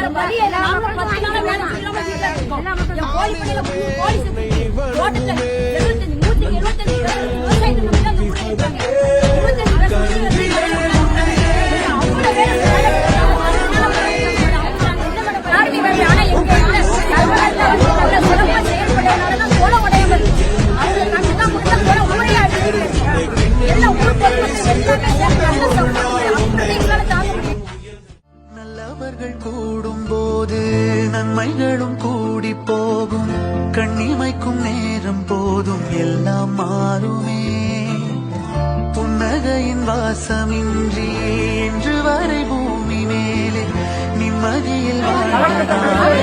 வேற வழி இல்ல. நாங்க பத்து நாளா செய்யாம வீட்டுல இருக்கோம். என் கோழி பண்ணையில மூணு கோழி செத்துருச்சு. தோட்டத்துல 75, 175 பேர் விவசாயத்தை நம்பி தான் இந்த ஊர்ல இருக்காங்க. 25 பேர் சுத்தி. யாருமே வேலை ஆனா எங்க சிறப்பா செயல்படுறதுனால தான் உடையாம இருக்கு. அவங்க கண்டுதான் கொடுத்தா குளம் ஊரே அழிஞ்சிட்டு இருக்கு. எல்லாம் ஊர் பொதுமக்கள் எல்லாமே நல்லவர்கள் கூடும்போது நன்மைகளும் கூடி போகும். கண்ணிமைக்கும் நேரம் போதும் எல்லாம் மாறுமே. புன்னகையின் வாசமின்றி இன்று வரை பூமி மேலே நிம்மதியில் மாறுமே